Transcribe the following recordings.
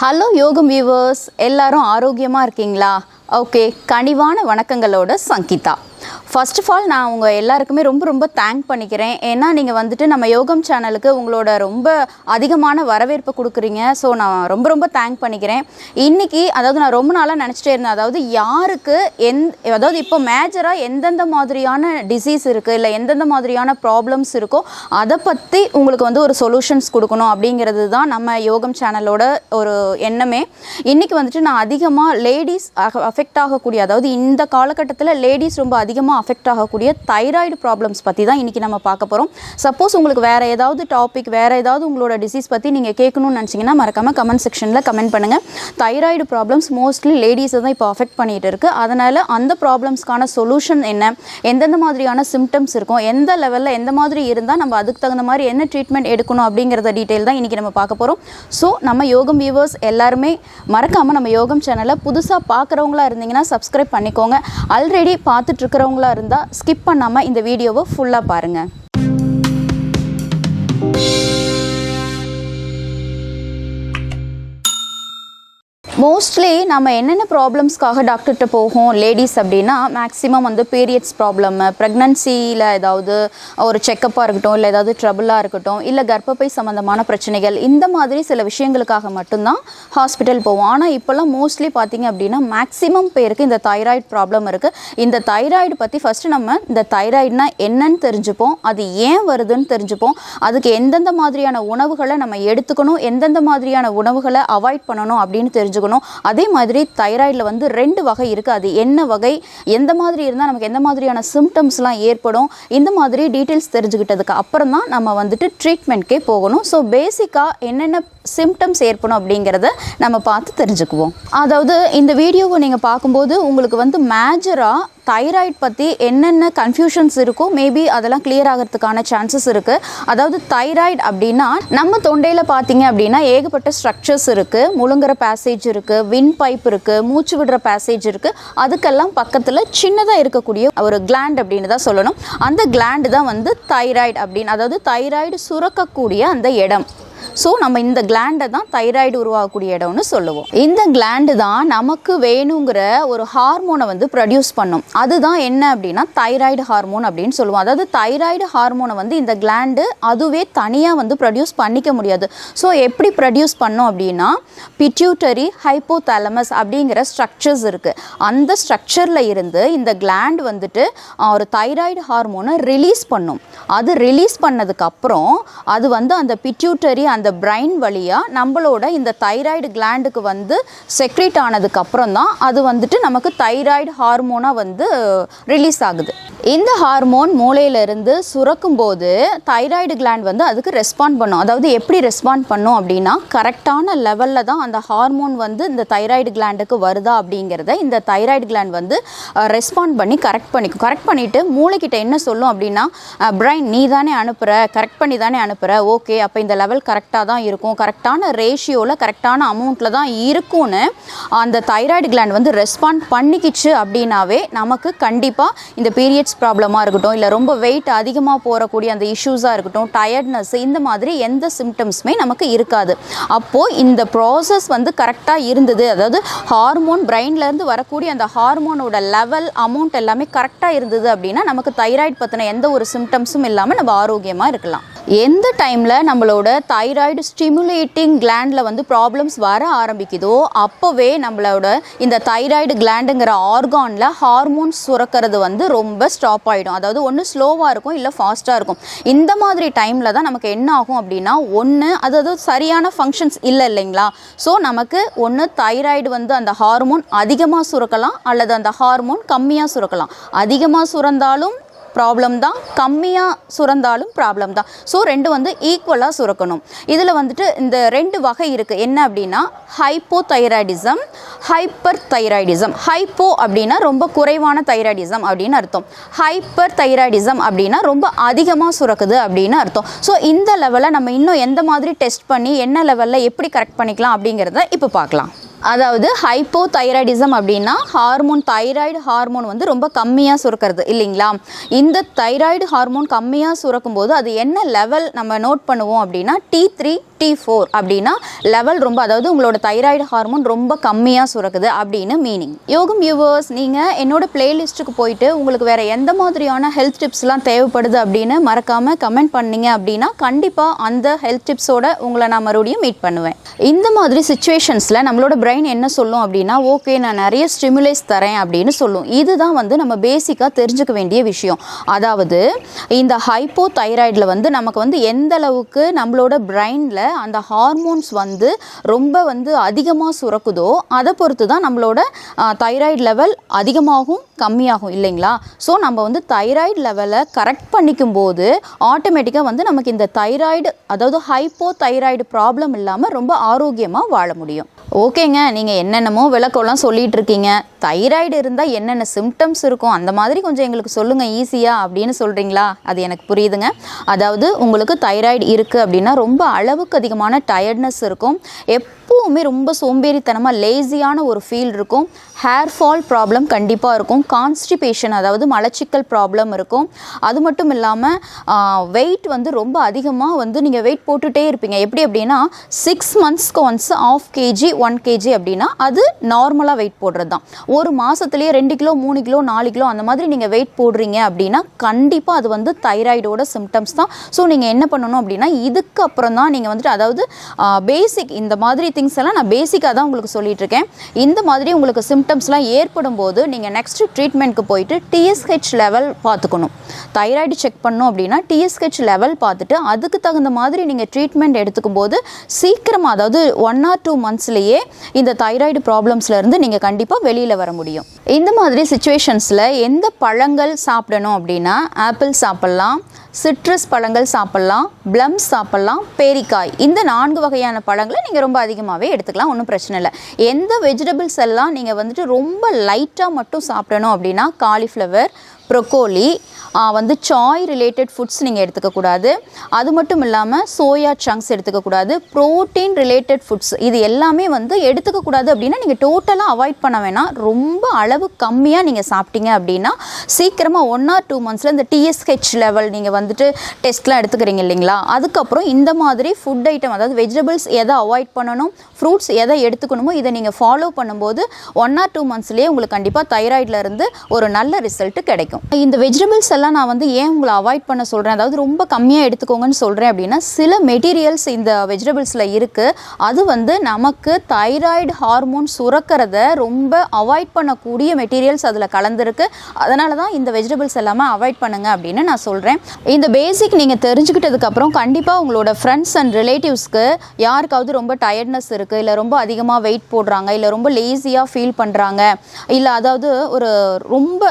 Hello யோகம் viewers எல்லாரும் ஆரோக்கியமாக இருக்கீங்களா? ஓகே கனிவான வணக்கங்களோட சங்கீதா. ஃபர்ஸ்ட் ஆஃப் ஆல் நான் உங்கள் எல்லாருக்குமே ரொம்ப ரொம்ப தேங்க் பண்ணிக்கிறேன். ஏன்னா நீங்கள் வந்துட்டு நம்ம யோகம் சேனலுக்கு உங்களோட ரொம்ப அதிகமான வரவேற்பு கொடுக்குறீங்க. ஸோ நான் ரொம்ப ரொம்ப தேங்க் பண்ணிக்கிறேன். இன்றைக்கி அதாவது நான் ரொம்ப நாளாக நினச்சிட்டே இருந்தேன். அதாவது யாருக்கு எந் அதாவது இப்போ மேஜராக எந்தெந்த மாதிரியான டிசீஸ் இருக்குது இல்லை எந்தெந்த மாதிரியான ப்ராப்ளம்ஸ் இருக்கோ அதை பற்றி உங்களுக்கு வந்து ஒரு சொல்யூஷன்ஸ் கொடுக்கணும் அப்படிங்கிறது தான் நம்ம யோகம் சேனலோட ஒரு எண்ணமே. இன்றைக்கி வந்துட்டு நான் அதிகமாக லேடிஸ் அஃபெக்ட் ஆகக்கூடிய அதாவது இந்த காலகட்டத்தில் லேடிஸ் ரொம்ப அதிகமாக அஃபெக்ட் ஆகக்கூடிய தைராய்டு ப்ராப்ளம்ஸ் பற்றி தான் இன்றைக்கி நம்ம பார்க்க போகிறோம் சப்போஸ் உங்களுக்கு வேறு ஏதாவது டாபிக் வேறு ஏதாவது உங்களோட டிசீஸ் பற்றி நீங்கள் கேட்கணும்னு நினச்சிங்கன்னா மறக்காமல் கமெண்ட் செக்ஷனில் கமெண்ட் பண்ணுங்கள் தைராய்டு ப்ராப்ளம்ஸ் மோஸ்ட்லி லேடிஸை தான் இப்போ அஃபெக்ட் பண்ணிகிட்டு இருக்குது அதனால் அந்த ப்ராப்ளம்ஸ்க்கான சொல்யூஷன் என்ன? எந்தெந்த மாதிரியான சிம்டம்ஸ் இருக்கும்? எந்த லெவலில் எந்த மாதிரி இருந்தால் நம்ம அதுக்கு தகுந்த மாதிரி என்ன ட்ரீட்மெண்ட் எடுக்கணும் அப்படிங்கிறத டீட்டெயில் தான் இன்றைக்கி நம்ம பார்க்க போகிறோம் ஸோ நம்ம யோகம் வியூவர்ஸ் எல்லாருமே மறக்காமல் நம்ம யோகம் சேனலை புதுசாக பார்க்குறவங்களா இருந்தீங்கன்னா சப்ஸ்கிரைப் பண்ணிக்கோங்க. ஆல்ரெடி பார்த்துட்டு இருக்கிறவங்களா இருந்தால் ஸ்கிப் பண்ணாமல் இந்த வீடியோவை ஃபுல்லாக பாருங்கள் மோஸ்ட்லி நம்ம என்னென்ன ப்ராப்ளம்ஸ்க்காக டாக்டர்கிட்ட போகும் லேடிஸ் அப்படின்னா மேக்ஸிமம் வந்து பீரியட்ஸ் ப்ராப்ளம் ப்ரெக்னன்சியில் ஏதாவது ஒரு செக்கப்பாக இருக்கட்டும் இல்லை ஏதாவது ட்ரபுளாக இருக்கட்டும் இல்லை கர்ப்பப்பை சம்மந்தமான பிரச்சனைகள் இந்த மாதிரி சில விஷயங்களுக்காக மட்டும்தான் ஹாஸ்பிட்டல் போவோம். ஆனால் இப்போல்லாம் மோஸ்ட்லி பார்த்திங்க அப்படின்னா மேக்ஸிமம் பேருக்கு இந்த தைராய்டு ப்ராப்ளம் இருக்குது இந்த தைராய்டு பற்றி ஃபஸ்ட்டு நம்ம இந்த தைராய்டுனா என்னன்னு தெரிஞ்சுப்போம். அது ஏன் வருதுன்னு தெரிஞ்சுப்போம். அதுக்கு எந்தெந்த மாதிரியான உணவுகளை நம்ம எடுத்துக்கணும் எந்தெந்த மாதிரியான உணவுகளை அவாய்ட் பண்ணணும் அப்படின்னு தெரிஞ்சுக்கணும். அதே மாதிரி தைராய்டில் வந்து ரெண்டு வகை இருக்குது அது என்ன வகை எந்த மாதிரி இருந்தால் நமக்கு எந்த மாதிரியான சிம்டம்ஸ்லாம் ஏற்படும் இந்த மாதிரி டீட்டெயில்ஸ் தெரிஞ்சுக்கிட்டதுக்கு அப்புறம் தான் நம்ம வந்துட்டு ட்ரீட்மெண்ட்கே போகணும். ஸோ பேசிக்காக என்னென்ன சிம்டம்ஸ் ஏற்படும் அப்படிங்கிறத நம்ம பார்த்து தெரிஞ்சுக்குவோம். அதாவது இந்த வீடியோவை நீங்கள் பார்க்கும்போது உங்களுக்கு வந்து மேஜராக தைராய்டு பற்றி என்னென்ன கன்ஃபியூஷன்ஸ் இருக்கோ மேபி அதெல்லாம் கிளியர் ஆகிறதுக்கான சான்சஸ் இருக்குது அதாவது தைராய்டு அப்படின்னா நம்ம தொண்டையில் பார்த்தீங்க அப்படின்னா ஏகப்பட்ட ஸ்ட்ரக்சர்ஸ் இருக்குது முழுங்குற பேசேஜ் இருக்குது வின் பைப் இருக்குது மூச்சு விடுற பேசேஜ் இருக்குது அதுக்கெல்லாம் பக்கத்தில் சின்னதாக இருக்கக்கூடிய ஒரு கிளாண்ட் அப்படின்னு தான் சொல்லணும். அந்த கிளாண்டு தான் வந்து தைராய்டு அப்படின்னு அதாவது தைராய்டு சுரக்கக்கூடிய அந்த இடம். ஸோ நம்ம இந்த கிளாண்டை தான் தைராய்டு உருவாகக்கூடிய இடம்னு சொல்லுவோம். இந்த கிளாண்டு தான் நமக்கு வேணுங்கிற ஒரு ஹார்மோனை வந்து ப்ரொடியூஸ் பண்ணும். அதுதான் என்ன அப்படின்னா தைராய்டு ஹார்மோன் அப்படின்னு சொல்லுவோம். அதாவது தைராய்டு ஹார்மோனை வந்து இந்த கிளாண்டு அதுவே தனியாக வந்து ப்ரொடியூஸ் பண்ணிக்க முடியாது. ஸோ எப்படி ப்ரொடியூஸ் பண்ணோம் அப்படின்னா பிட்யூட்டரி ஹைப்போதாலமஸ் அப்படிங்கிற ஸ்ட்ரக்சர்ஸ் இருக்குது அந்த ஸ்ட்ரக்சரில் இருந்து இந்த கிளாண்ட் வந்துட்டு ஒரு தைராய்டு ஹார்மோனை ரிலீஸ் பண்ணும். அது ரிலீஸ் பண்ணதுக்கப்புறம் அது வந்து அந்த பிட்யூட்டரி அந்த பிரைன் வழியாக நம்மளோட இந்த தைராய்டு கிளாண்டுக்கு வந்து செக்ரேட் ஆனதுக்கப்புறம் தான் அது வந்துட்டு நமக்கு தைராய்டு ஹார்மோனாக வந்து ரிலீஸ் ஆகுது. இந்த ஹார்மோன் மூளையிலிருந்து சுரக்கும் போது தைராய்டு கிளாண்ட் வந்து அதுக்கு ரெஸ்பாண்ட் பண்ணும். அதாவது எப்படி ரெஸ்பாண்ட் பண்ணும் அப்படின்னா கரெக்டான லெவலில் தான் அந்த ஹார்மோன் வந்து இந்த தைராய்டு கிளாண்டுக்கு வருதா அப்படிங்கிறத இந்த தைராய்டு கிளாண்ட் வந்து ரெஸ்பாண்ட் பண்ணி கரெக்ட் பண்ணிக்கும். கரெக்ட் பண்ணிவிட்டு மூளைக்கிட்ட என்ன சொல்லும் அப்படின்னா பிரைன் நீ தானே அனுப்புகிற கரெக்ட் பண்ணி தானே அனுப்புகிற ஓகே அப்போ இந்த லெவல் கரெக்டாக தான் இருக்கும். கரெக்டான ரேஷியோவில் கரெக்டான அமௌண்ட்டில் தான் இருக்கும்னு அந்த தைராய்டு கிளாண்ட் வந்து ரெஸ்பாண்ட் பண்ணிக்கிச்சு அப்படின்னாவே நமக்கு கண்டிப்பாக இந்த பீரியட்ஸ் ப்ராப்ளமாக இருக்கட்டும் இல்லை ரொம்ப வெயிட் அதிகமாக போகக்கூடிய அந்த இஷ்யூஸாக இருக்கட்டும் டயர்ட்னஸ் இந்த மாதிரி எந்த சிம்டம்ஸுமே நமக்கு இருக்காது. அப்போது இந்த ப்ராசஸ் வந்து கரெக்டாக இருந்தது. அதாவது ஹார்மோன் பிரெயின்லேருந்து வரக்கூடிய அந்த ஹார்மோனோட லெவல் அமௌண்ட் எல்லாமே கரெக்டாக இருந்தது அப்படின்னா நமக்கு தைராய்டு பற்றின எந்த ஒரு சிம்டம்ஸும் இல்லாமல் நம்ம ஆரோக்கியமாக இருக்கலாம். எந்த டைமில் நம்மளோட தைராய்டு ஸ்டிமுலேட்டிங் கிளாண்டில் வந்து ப்ராப்ளம்ஸ் வர ஆரம்பிக்குதோ அப்போவே நம்மளோட இந்த தைராய்டு கிளாண்டுங்கிற ஆர்கானில் ஹார்மோன்ஸ் சுரக்கிறது வந்து ரொம்ப ஸ்டாப் ஆகிடும் அதாவது ஒன்று ஸ்லோவாக இருக்கும் இல்லை ஃபாஸ்ட்டாக இருக்கும். இந்த மாதிரி டைமில் தான் நமக்கு என்ன ஆகும் அப்படின்னா ஒன்று அதாவது சரியான ஃபங்க்ஷன்ஸ் இல்லை இல்லைங்களா? ஸோ நமக்கு ஒன்று தைராய்டு வந்து அந்த ஹார்மோன் அதிகமாக சுரக்கலாம் அல்லது அந்த ஹார்மோன் கம்மியாக சுரக்கலாம். அதிகமாக சுரந்தாலும் ப்ராப்ளம் தான். கம்மியாக சுரந்தாலும் ப்ராப்ளம் தான். ஸோ ரெண்டு வந்து ஈக்குவலாக சுரக்கணும். இதில் வந்துட்டு இந்த ரெண்டு வகை இருக்குது என்ன அப்படின்னா hypothyroidism hyperthyroidism hypo அப்படின்னா ரொம்ப குறைவான தைராய்டிசம் அப்படின்னு அர்த்தம். ஹைப்பர் தைராய்டிசம் அப்படின்னா ரொம்ப அதிகமாக சுரக்குது அப்படின்னு அர்த்தம். ஸோ இந்த லெவலில் நம்ம இன்னும் எந்த மாதிரி டெஸ்ட் பண்ணி என்ன லெவலில் எப்படி கரெக்ட் பண்ணிக்கலாம் அப்படிங்கிறத இப்போ பார்க்கலாம். அதாவது ஹைப்போ தைராய்டிசம் அப்படின்னா ஹார்மோன் தைராய்டு ஹார்மோன் வந்து ரொம்ப கம்மியாக சுரக்கிறது இல்லைங்களா? இந்த தைராய்டு ஹார்மோன் கம்மியாக சுரக்கும் போது அது என்ன லெவல் நம்ம நோட் பண்ணுவோம் அப்படின்னா டி த்ரீ ஃபிஃப்டி ஃபோர் அப்படின்னா லெவல் ரொம்ப அதாவது உங்களோட தைராய்டு ஹார்மோன் ரொம்ப கம்மியாக சுரக்குது அப்படின்னு மீனிங் யோகம் வியூவர்ஸ் நீங்கள் என்னோட பிளேலிஸ்ட்டுக்கு போயிட்டு உங்களுக்கு வேறு எந்த மாதிரியான ஹெல்த் டிப்ஸ்லாம் தேவைப்படுது அப்படின்னு மறக்காமல் கமெண்ட் பண்ணீங்க அப்படின்னா கண்டிப்பாக அந்த ஹெல்த் டிப்ஸோட உங்களை நான் மறுபடியும் மீட் பண்ணுவேன். இந்த மாதிரி சுச்சுவேஷன்ஸில் நம்மளோட பிரெயின் என்ன சொல்லும் அப்படின்னா ஓகே நான் நிறைய ஸ்டிமுலேஸ் தரேன் அப்படின்னு சொல்லும். இதுதான் வந்து நம்ம பேசிக்காக தெரிஞ்சுக்க வேண்டிய விஷயம். அதாவது இந்த ஹைப்போ தைராய்டில் வந்து நமக்கு வந்து எந்த அளவுக்கு நம்மளோட பிரெயினில் அந்த ஹார்மோன்ஸ் வந்து ரொம்ப வந்து அதிகமாக சுரக்குதோ அதை பொறுத்து தான் நம்மளோட தைராய்டு லெவல் அதிகமாகும் கம்மியாகும் இல்லைங்களா? ஸோ நம்ம வந்து தைராய்டு லெவலை கரெக்ட் பண்ணிக்கும் போது ஆட்டோமேட்டிக்காக வந்து நமக்கு இந்த தைராய்டு அதாவது ஹைப்போ தைராய்டு ப்ராப்ளம் இல்லாமல் ரொம்ப ஆரோக்கியமாக வாழ முடியும். ஓகேங்க நீங்கள் என்னென்னமோ விளக்கம்லாம் சொல்லிகிட்டு இருக்கீங்க தைராய்டு இருந்தால் என்னென்ன சிம்டம்ஸ் இருக்கும் அந்த மாதிரி கொஞ்சம் எங்களுக்கு சொல்லுங்கள் ஈஸியாக அப்படின்னு சொல்கிறீங்களா அது எனக்கு புரியுதுங்க. அதாவது உங்களுக்கு தைராய்டு இருக்குது அப்படின்னா ரொம்ப அளவுக்கு அதிகமான டயர்ட்னஸ் இருக்கும். எப் எப்போவுமே ரொம்ப சோம்பேறித்தனமாக லேசியான ஒரு ஃபீல் இருக்கும். ஹேர் ஃபால் ப்ராப்ளம் கண்டிப்பாக இருக்கும். கான்ஸ்டிபேஷன் அதாவது மலச்சிக்கல் ப்ராப்ளம் இருக்கும். அது மட்டும் இல்லாமல் வெயிட் வந்து ரொம்ப அதிகமாக வந்து நீங்கள் வெயிட் போட்டுகிட்டே இருப்பீங்க. எப்படி அப்படின்னா சிக்ஸ் மந்த்ஸ்க்கு once half KG one KG அப்படின்னா அது நார்மலாக வெயிட் போடுறது தான் ஒரு மாதத்துலேயே ரெண்டு கிலோ மூணு கிலோ நாலு கிலோ அந்த மாதிரி நீங்கள் வெயிட் போடுறீங்க அப்படின்னா கண்டிப்பாக அது வந்து தைராய்டோட சிம்டம்ஸ் தான். ஸோ நீங்கள் என்ன பண்ணணும் அப்படின்னா இதுக்கு அப்புறம் தான் நீங்கள் வந்துட்டு அதாவது பேசிக் இந்த மாதிரி திங்ஸ் எல்லாம் நான் பேசிக்காக தான் உங்களுக்கு சொல்லிட்டு இருக்கேன் இந்த மாதிரி உங்களுக்கு சிம்டம்ஸ்லாம் ஏற்படும் போது நீங்கள் நெக்ஸ்ட் ட்ரீட்மெண்ட்க்கு போயிட்டு டிஎஸ்ஹெச் லெவல் பார்த்துக்கணும். தைராய்டு செக் பண்ணோம் அப்படின்னா டிஎஸ்ஹெச் லெவல் பார்த்துட்டு அதுக்கு தகுந்த மாதிரி நீங்கள் ட்ரீட்மெண்ட் எடுத்துக்கும் போது சீக்கிரமாக அதாவது ஒன் ஆர் டூ மந்த்ஸ்லேயே இந்த தைராய்டு ப்ராப்ளம்ஸ்லேருந்து நீங்கள் கண்டிப்பாக வெளியில் வர முடியும். இந்த மாதிரி சுச்சுவேஷன்ஸில் எந்த பழங்கள் சாப்பிடணும் அப்படின்னா ஆப்பிள் சாப்பிட்லாம் சிட்ரஸ் பழங்கள் சாப்பிட்லாம் ப்ளம்ஸ் சாப்பிட்லாம் பேரிக்காய். இந்த நான்கு வகையான பழங்களை நீங்கள் ரொம்ப அதிகமாகவே எடுத்துக்கலாம் ஒன்றும் பிரச்சனை இல்லை. எந்த வெஜிடபிள்ஸ் எல்லாம் நீங்கள் வந்துட்டு ரொம்ப லைட்டாக மட்டும் சாப்பிடணும் அப்படின்னா காலிஃப்ளவர் ப்ரொக்கோலி வந்து சாய் ரிலேட்டட் ஃபுட்ஸ் நீங்கள் எடுத்துக்கக்கூடாது அது மட்டும் இல்லாமல் சோயா சங்க்ஸ் எடுத்துக்கக்கூடாது ப்ரோட்டீன் ரிலேட்டட் ஃபுட்ஸ் இது எல்லாமே வந்து எடுத்துக்கக்கூடாது அப்படின்னா நீங்கள் டோட்டலாக அவாய்ட் பண்ண வேணாம். ரொம்ப அளவு கம்மியாக நீங்கள் சாப்பிட்டீங்க அப்படின்னா சீக்கிரமாக ஒன் ஆர் டூ மந்த்ஸில் இந்த டிஎஸ்ஹெச் லெவல் நீங்கள் வந்துட்டு டெஸ்ட்லாம் எடுத்துக்கிறீங்க இல்லைங்களா? அதுக்கப்புறம் இந்த மாதிரி ஃபுட் ஐட்டம் அதாவது வெஜிடபிள்ஸ் எதை அவாய்ட் பண்ணணும் ஃப்ரூட்ஸ் எதை எடுத்துக்கணுமோ இதை நீங்கள் ஃபாலோ பண்ணும்போது ஒன் ஆர் டூ மந்த்ஸ்லேயே உங்களுக்கு கண்டிப்பாக தைராய்டில் இருந்து ஒரு நல்ல ரிசல்ட் கிடைக்கும். இந்த வெஜிடபிள்ஸ் எல்லாம் நான் வந்து ஏன் உங்களை அவாய்ட் பண்ண சொல்கிறேன் அதாவது ரொம்ப கம்மியாக எடுத்துக்கோங்கன்னு சொல்கிறேன் அப்படின்னா சில மெட்டீரியல்ஸ் இந்த வெஜிடபிள்ஸில் இருக்குது அது வந்து நமக்கு தைராய்டு ஹார்மோன் சுரக்கிறத ரொம்ப அவாய்ட் பண்ணக்கூடிய மெட்டீரியல்ஸ் அதில் கலந்துருக்கு. அதனால தான் இந்த வெஜிடபிள்ஸ் எல்லாமே அவாய்ட் பண்ணுங்க அப்படின்னு நான் சொல்கிறேன் இந்த பேசிக் நீங்கள் தெரிஞ்சுக்கிட்டதுக்கப்புறம் கண்டிப்பாக உங்களோட ஃப்ரெண்ட்ஸ் அண்ட் ரிலேட்டிவ்ஸ்க்கு யாருக்காவது ரொம்ப டயர்ட்னஸ் இருக்குது இல்லை ரொம்ப அதிகமாக வெயிட் போடுறாங்க இல்லை ரொம்ப லேசியாக ஃபீல் பண்ணுறாங்க இல்லை அதாவது ஒரு ரொம்ப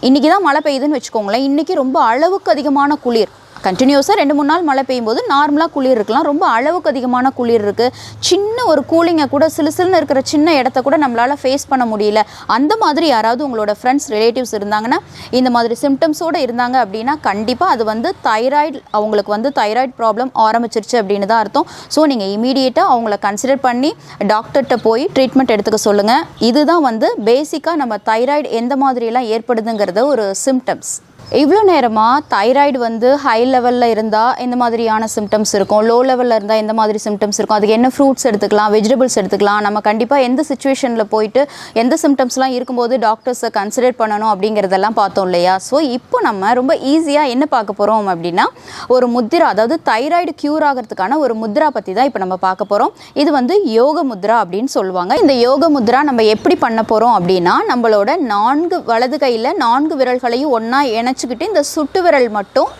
இன்னைக்கு இன்றைக்கி தான் மழை பெய்யுதுன்னு வச்சுக்கோங்களேன். இன்றைக்கி ரொம்ப அளவுக்கு அதிகமான குளிர். கண்டினியூஸாக ரெண்டு மூணு நாள் மழை பெய்யும் போது நார்மலாக குளிர் இருக்கலாம். ரொம்ப அளவுக்கு அதிகமான குளிர் இருக்குது சின்ன ஒரு கூலிங்கை கூட சிலுசிலுன்னு இருக்கிற சின்ன இடத்த கூட நம்மளால் ஃபேஸ் பண்ண முடியல. அந்த மாதிரி யாராவது உங்களோட ஃப்ரெண்ட்ஸ் ரிலேட்டிவ்ஸ் இருந்தாங்கன்னா இந்த மாதிரி சிம்டம்ஸோடு இருந்தாங்க அப்படின்னா கண்டிப்பாக அது வந்து தைராய்டு அவங்களுக்கு வந்து தைராய்டு ப்ராப்ளம் ஆரம்பிச்சிருச்சு அப்படின்னு தான் அர்த்தம். ஸோ நீங்கள் இமீடியட்டாக அவங்கள கன்சிடர் பண்ணி டாக்டர்கிட்ட போய் ட்ரீட்மெண்ட் எடுத்துக்க சொல்லுங்கள் இதுதான் வந்து பேசிக்காக நம்ம தைராய்டு எந்த மாதிரியெல்லாம் ஏற்படுதுங்கிறத ஒரு சிம்டம்ஸ் இவ்வளோ நேரமாக தைராய்டு வந்து ஹை லெவலில் இருந்தால் இந்த மாதிரியான சிம்டம்ஸ் இருக்கும். லோ லெவலில் இருந்தால் எந்த மாதிரி சிம்டம்ஸ் இருக்கும். அதுக்கு என்ன ஃப்ரூட்ஸ் எடுத்துக்கலாம் வெஜிடபிள்ஸ் எடுத்துக்கலாம். நம்ம கண்டிப்பாக எந்த சுச்சுவேஷனில் போயிட்டு எந்த சிம்டம்ஸ்லாம் இருக்கும்போது டாக்டர்ஸை கன்சிடர் பண்ணணும் அப்படிங்கிறதெல்லாம் பார்த்தோம் இல்லையா? ஸோ இப்போ நம்ம ரொம்ப ஈஸியாக என்ன பார்க்க போகிறோம் அப்படின்னா ஒரு முத்ரா அதாவது தைராய்டு க்யூர் ஆகிறதுக்கான ஒரு முத்ரா பற்றி தான் இப்போ நம்ம பார்க்க போகிறோம் இது வந்து யோக முத்ரா அப்படின்னு சொல்லுவாங்க. இந்த யோக முத்ரா நம்ம எப்படி பண்ண போகிறோம் அப்படின்னா நம்மளோட நான்கு வலது கையில் நான்கு விரல்களையும் ஒன்றா வச்சுக்கிட்டு இந்த சுட்டு விரல் மட்டும்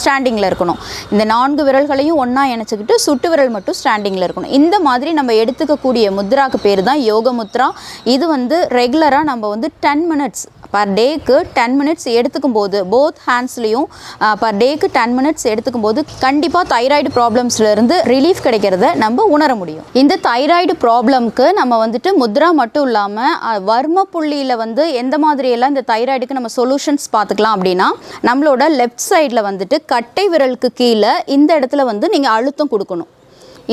ஸ்டாண்டிங்கில் இருக்கணும். இந்த நான்கு விரல்களையும் ஒன்றா இணைச்சிக்கிட்டு சுட்டு விரல் மட்டும் ஸ்டாண்டிங்கில் இருக்கணும். இந்த மாதிரி நம்ம எடுத்துக்கக்கூடிய முத்ராக்கு பேர் தான் யோக முத்ரா இது வந்து ரெகுலராக நம்ம வந்து டென் மினிட்ஸ் பர் டேக்கு டென் மினிட்ஸ் எடுத்துக்கும் போது போத் ஹேண்ட்ஸ்லேயும் பர் டேக்கு டென் மினிட்ஸ் எடுத்துக்கும் போது கண்டிப்பாக தைராய்டு ப்ராப்ளம்ஸ்லேருந்து ரிலீஃப் கிடைக்கிறத நம்ம உணர முடியும். இந்த தைராய்டு ப்ராப்ளம்க்கு நம்ம வந்துட்டு முத்ரா மட்டும் இல்லாமல் வர்ம புள்ளியில் வந்து எந்த மாதிரியெல்லாம் இந்த தைராய்டுக்கு நம்ம சொல்யூஷன்ஸ் பார்த்துக்கலாம் அப்படின்னா நம்மளோட லெஃப்ட் சைடில் வந்து வந்துட்டு கட்டை விரலுக்கு கீழே இந்த இடத்துல வந்து நீங்கள் அழுத்தம் கொடுக்கணும்.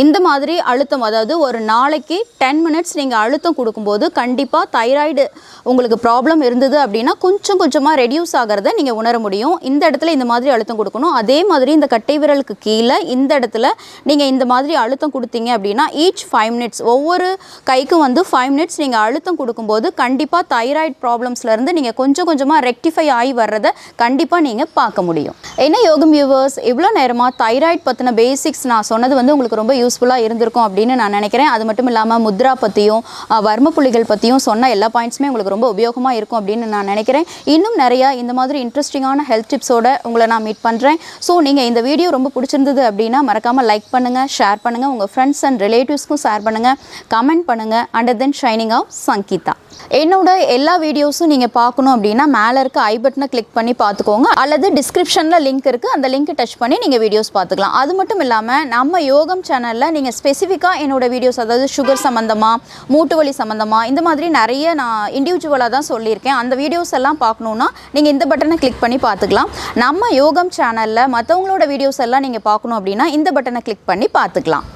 இந்த மாதிரி அழுத்தம் அதாவது ஒரு நாளைக்கு டென் மினிட்ஸ் நீங்கள் அழுத்தம் கொடுக்கும்போது கண்டிப்பாக தைராய்டு உங்களுக்கு ப்ராப்ளம் இருந்தது அப்படின்னா கொஞ்சம் கொஞ்சமாக ரெடியூஸ் ஆகிறத நீங்கள் உணர முடியும். இந்த இடத்துல இந்த மாதிரி அழுத்தம் கொடுக்கணும். அதே மாதிரி இந்த கட்டை விரலுக்கு கீழே இந்த இடத்துல நீங்கள் இந்த மாதிரி அழுத்தம் கொடுத்தீங்க அப்படின்னா ஈச் ஃபைவ் மினிட்ஸ் ஒவ்வொரு கைக்கும் வந்து ஃபைவ் மினிட்ஸ் நீங்கள் அழுத்தம் கொடுக்கும்போது கண்டிப்பாக தைராய்டு ப்ராப்ளம்ஸ்லேருந்து நீங்கள் கொஞ்சம் கொஞ்சமாக ரெக்டிஃபை ஆகி வர்றதை கண்டிப்பாக நீங்கள் பார்க்க முடியும். என்ன யோகம் வியூவர்ஸ் இவ்வளோ நேரமாக தைராய்டு பற்றின பேசிக்ஸ் நான் சொன்னது வந்து உங்களுக்கு ரொம்ப யூஸ்ஃபுல்லாக இருந்திருக்கும் அப்படின்னு நான் நினைக்கிறேன். அது மட்டும் இல்லாமல் முத்ரா பற்றியும் வர்ம புள்ளிகள் பற்றியும் சொன்ன எல்லா பாயிண்ட்ஸுமே உங்களுக்கு ரொம்ப உபயோகமாக இருக்கும் அப்படின்னு நான் நினைக்கிறேன். இன்னும் நிறையா இந்த மாதிரி இன்ட்ரெஸ்டிங்கான ஹெல்த் டிப்ஸோட உங்களை நான் மீட் பண்ணுறேன் ஸோ நீங்கள் இந்த வீடியோ ரொம்ப பிடிச்சிருந்தது அப்படின்னா மறக்காமல் லைக் பண்ணுங்கள் ஷேர் பண்ணுங்கள் உங்கள் ஃப்ரெண்ட்ஸ் அண்ட் ரிலேட்டிவ்ஸ்க்கும் ஷேர் பண்ணுங்கள் கமெண்ட் பண்ணுங்கள் and then shining of Sangeetha என்னோட எல்லா வீடியோஸும் நீங்கள் பார்க்கணும் அப்படின்னா மேலே இருக்க ஐ பட்டனை கிளிக் பண்ணி பார்த்துக்கோங்க. அல்லது டிஸ்கிரிப்ஷனில் லிங்க் இருக்குது அந்த லிங்க் டச் பண்ணி நீங்கள் வீடியோஸ் பார்த்துக்கலாம். அது மட்டும் இல்லாமல் நம்ம யோகம் சேனல் சேனலில் நீங்கள் ஸ்பெசிஃபிக்காக என்னோட வீடியோஸ் அதாவது சுகர் சம்மந்தமாக மூட்டு வலி சம்மந்தமாக இந்த மாதிரி நிறைய நான் இண்டிவிஜுவலாக தான் சொல்லியிருக்கேன். அந்த வீடியோஸ் எல்லாம் பார்க்கணுன்னா நீங்கள் இந்த பட்டனை கிளிக் பண்ணி பார்த்துக்கலாம். நம்ம யோகம் சேனலில் மற்றவங்களோட வீடியோஸ் எல்லாம் நீங்கள் பார்க்கணும் அப்படின்னா இந்த பட்டனை கிளிக் பண்ணி பார்த்துக்கலாம்.